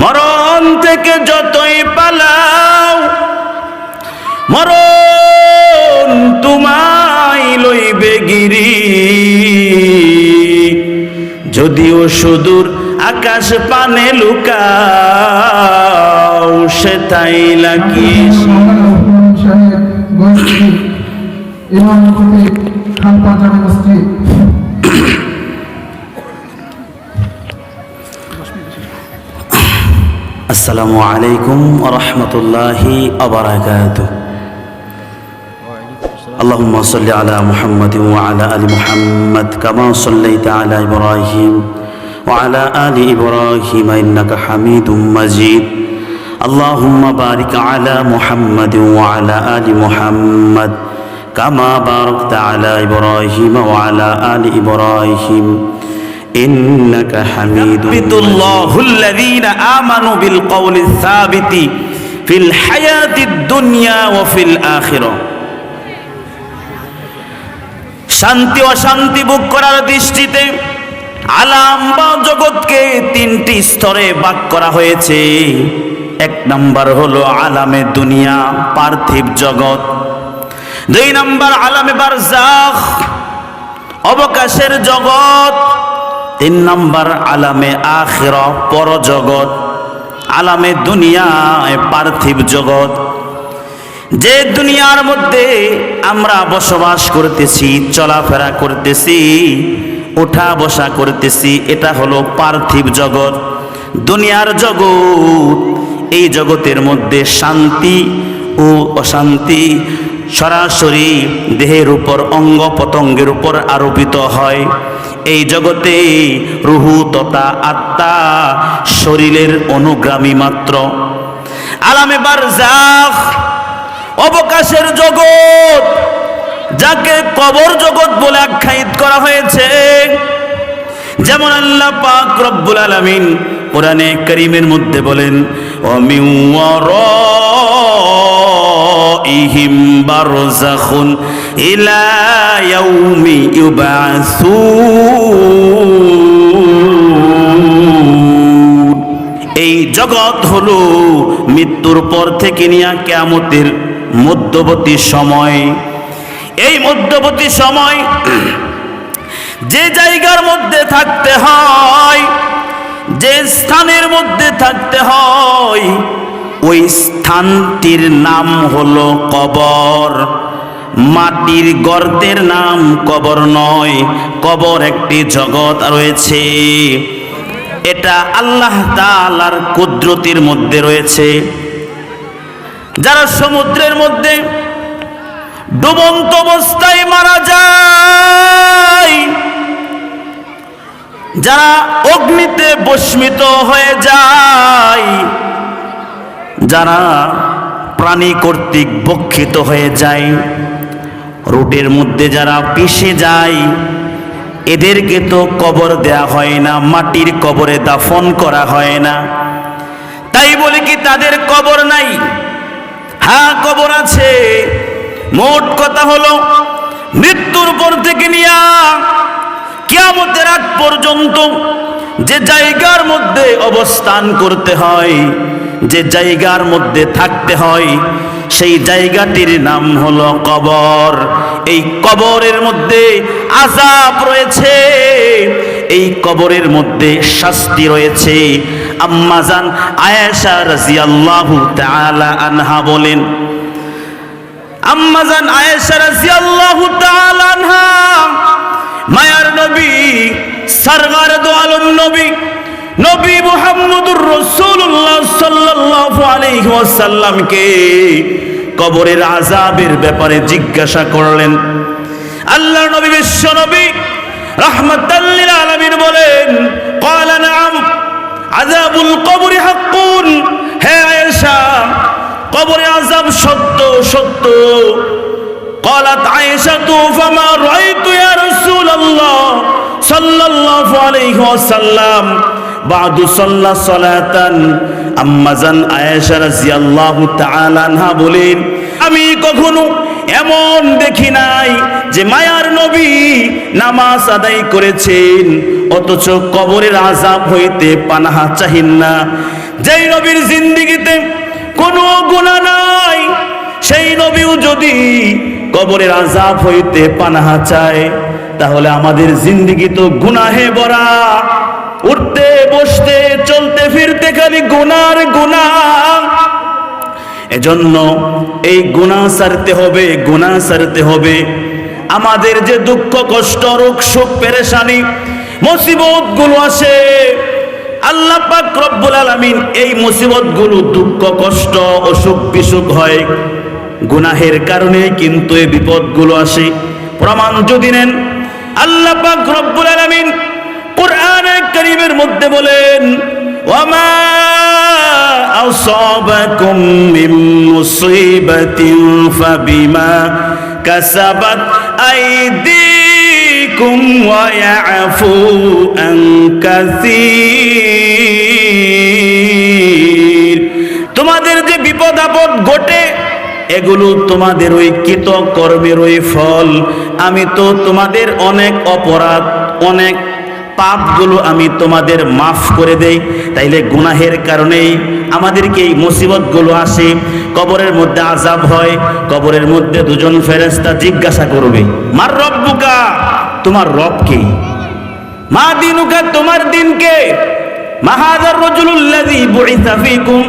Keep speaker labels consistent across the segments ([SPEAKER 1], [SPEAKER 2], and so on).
[SPEAKER 1] মরণ থেকে যতই পালাও, মরণ তোমায় লইবে গিরি। যদিও সুদূর আকাশ পানে লুকাও সে তাই
[SPEAKER 2] মসজিদ।
[SPEAKER 1] আসসালামু আলাইকুম রহমতুল্লাহি আবরাকাত اللهم صل على محمد وعلى ال محمد كما صليت على ابراهيم وعلى ال ابراهيم انك حميد مجيد اللهم بارك على محمد وعلى ال محمد كما باركت على ابراهيم وعلى ال ابراهيم إنك حميد يثبت الله الذين آمنوا بالقول الثابت في الحياة الدنيا وفي الآخرة শান্তি অশান্তি ভোগ করার দৃষ্টিতে আলাম বা জগৎকে তিনটি স্তরে ভাগ করা হয়েছে এক নাম্বার হলো আলামে দুনিয়া পার্থিব জগৎ দুই নাম্বার আলামে বারজাখ অবকাশের জগৎ তিন নম্বর আলামে আখির, পরজগৎ। আলামে দুনিয়ায় পার্থিব জগৎ। যে দুনিয়ার মধ্যে আমরা বসবাস করতেছি, চলাফেরা করতেছি ওঠা বসা করতেছি, এটা হলো পার্থিব জগৎ। দুনিয়ার জগৎ, এই জগতের মধ্যে শান্তি ও অশান্তি সরাসরি দেহের উপর অঙ্গ পতঙ্গের উপর আরোপিত হয়। এই জগতে রুহু তথা আত্মা শরীরের অনুগ্রামী মাত্র। আলামে বারজাখ অবকাশের জগৎ, যাকে কবর জগৎ বলে আখ্যায়িত করা হয়েছে। যেমন আল্লাহ পাক রব্বুল আলামিন কোরআনে করিমের মধ্যে বলেন অমিউ ইহিম বারজাখুন ইলা ইয়াউমি এই জগৎ হলো মৃত্যুর পর থেকে নিয়ে কেয়ামতের মধ্যবর্তী সময়। এই মধ্যবর্তী সময় যে জায়গার মধ্যে থাকতে হয়, যে স্থানের মধ্যে থাকতে হয়, ওই স্থানটির নাম হলো কবর। মাটির গর্তের নাম কবর নয়, কবর একটি জগৎ রয়েছে। এটা আল্লাহ তাআলার কুদরতির মধ্যে রয়েছে। যারা সমুদ্রের মধ্যে ডুবন্ত অবস্থায় মারা যায়, যারা অগ্নিতে বস্মিত হয়ে যায়, যারা প্রাণী কর্তৃক বক্ষিত হয়ে যায়। রোডের মধ্যে যারা পিষে যায়, এদেরকে তো কবর দেয়া হয় না, মাটির কবরে দাফন করা হয় না। তাই বলে কি তাদের কবর নাই? হ্যাঁ কবর আছে। মোট কথা হলো, মৃত্যুর পর থেকে নিয়া কিয়ামতের আগ পর্যন্ত যে জায়গার মধ্যে অবস্থান করতে হয়, যে জায়গার মধ্যে থাকতে হয় সেই জায়গাটির নাম হলো কবর। এই কবরের মধ্যে আজাব রয়েছে। এই কবরের মধ্যে শাস্তি রয়েছে। আম্মাজান আয়েশা রাজিয়াল্লাহু তাআলা আনহা বলেন আম্মাজান আয়েশা রাদিয়াল্লাহু তাআলা আনহা, মায়ার নবী সরগার দো আলম নবী নবী মুহাম্মদুর রাসূলুল্লাহ সাল্লাল্লাহু আলাইহি ওয়াসাল্লামকে কবরের আযাবের ব্যাপারে জিজ্ঞাসা করলেন আল্লাহর নবী বিশ্ব নবী রাহমাতাল লিল আলামিন বলেন ক্বালা নাম আযাবুল কবরি হাক্কুন হে আয়েশা কবরে আজাব সত্য সত্য قالت عائشة فما رأيت يا رسول الله صلى الله عليه وسلم بعد صلى صلاة আম্মাজান আয়েশা রাদিয়াল্লাহু তাআলা আনহা বলেন, আমি কখনো এমন দেখি নাই যে মায়ার নবী নামাজ আদায় করেছেন, অথচ কবরের আজাব হইতে পানাহা চাহিন না। যেই নবীর জিন্দিগিতে কোনো গুণা নাই, সেই নবীও যদি কবরের আজাব হইতে পানাহা চায়, তাহলে আমাদের জিন্দিগি তো গুনাহে ভরা। উঠতে, বসতে, চলতে, ফিরতে খালি গুনার গুনাহ এজন্য এই গুণা সারতে হবে, গুণা সারতে হবে। আমাদের যে দুঃখ, কষ্ট, রোগ শোক পেরেশানি মুসিবতগুলো আসে। আল্লাহ পাক রব্বুল আলামিন এই মুসিবতগুলো দুঃখ, কষ্ট, অসুখ, বিসুখ হয়। গুনাহের কারণে কিন্তু এই বিপদগুলো আসে। প্রমাণ যদি নেন, আল্লাহ পাক রব্বুল আলামিন কোরআনে কারীমের মধ্যে বলেন ওয়ামা أصابكم من مصيبة فبما كسبت أيديكم ويعفو عن كثير তোমাদের যে বিপদ আপদ ঘটে এগুলো তোমাদের ওই কৃত কর্মের ওই ফল আমি তো তোমাদের অনেক অপরাধ অনেক পাপগুলো আমি তোমাদের মাফ করে দেই। তাইলে গুনাহের কারণেই আমাদেরকে এই মুসিবতগুলো আসে। কবরের মধ্যে আজাব হয়, কবরের মধ্যে দুজন ফেরেস্তা জিজ্ঞাসা করবে, মার রব্বুকা? তোমার রব কে? মা দিনুকা, তোমার দিনকে মাহাদার রজুলুল্লাযী বুইসা ফীকুম।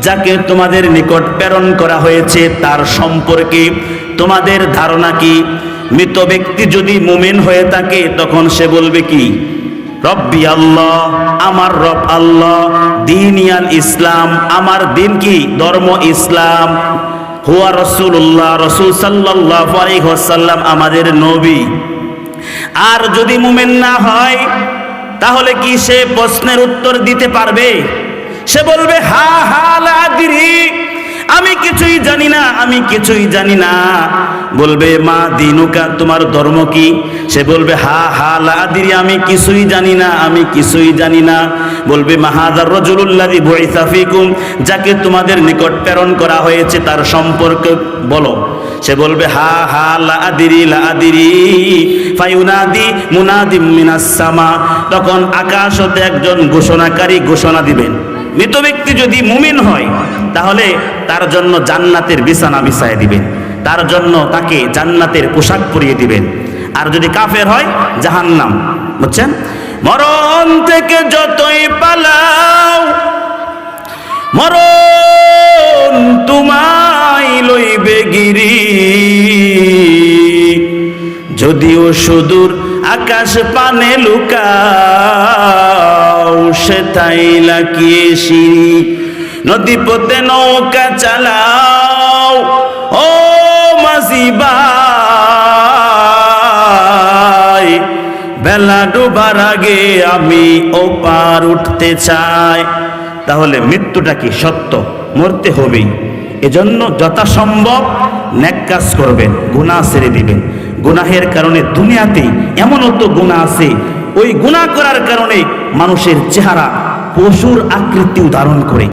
[SPEAKER 1] যাকে তোমাদের নিকট প্রেরণ করা হয়েছে, তার সম্পর্কে তোমাদের ধারণা কি? মৃত ব্যক্তি যদি মুমিন হয়ে থাকে, তখন সে বলবে কি? রব্বি আল্লাহ, আমার রব আল্লাহ দিনিয়াল ইসলাম, আমার দিন কি? ধর্ম ইসলাম। হুয়া রসুল্লাহ রসুল সাল্লাহ আলাইহাল্লাম আমাদের নবী। আর যদি মুমেন না হয়, তাহলে কি সে প্রশ্নের উত্তর দিতে পারবে? সে বলবে, হা হা লাদিরি আমি কিছুই জানি না, আমি কিছুই জানি না। বলবে, মা, দিনুকা, তোমার ধর্ম কি? সে বলবে, হা হা লাদিরি আমি কিছুই জানি না, আমি কিছুই জানি না। বলবে মাহাদার রজুলুল্লাদি বইসা ফিকুম, যাকে তোমাদের নিকট প্রেরণ করা হয়েছে, তার সম্পর্কে বলো। সে বলবে, হা হা লাদিরি লাদিরি ফায়ুনাদি মুনাদি মিনাস সামা। তখন আকাশ হতে একজন ঘোষণাকারী ঘোষণা দিবেন। মৃত ব্যক্তি যদি মুমিন হয় তাহলে তার জন্য জান্নাতের বিছানা বিছায় দিবেন। তার জন্য তাকে জান্নাতের পোশাক পরিয়ে দিবেন। আর যদি কাফের হয়, জাহান্নাম। বুঝছেন? মরণ থেকে যতই পালাও, মরণ তোমায় লইবে গিরি। যদিও সুদূর আকাশ পানে লুকাও সে তাই লাকিয়ে সিঁড়ি নদী পথে নৌকা চালাও, ও মাঝি ভাই। বেলা ডোবার আগে আমি ওপার উঠতে চাই। তাহলে মৃত্যুটা কি সত্য? মরতে হবেই। এজন্য যথাসম্ভব ন্যাক কাজ করবেন, গুনাহ ছেড়ে দিবেন। গুনাহের কারণে দুনিয়াতেই এমন তো গুণা আছে। ওই গুনাহ করার কারণে মানুষের চেহারা পশুর আকৃতি ধারণ করে।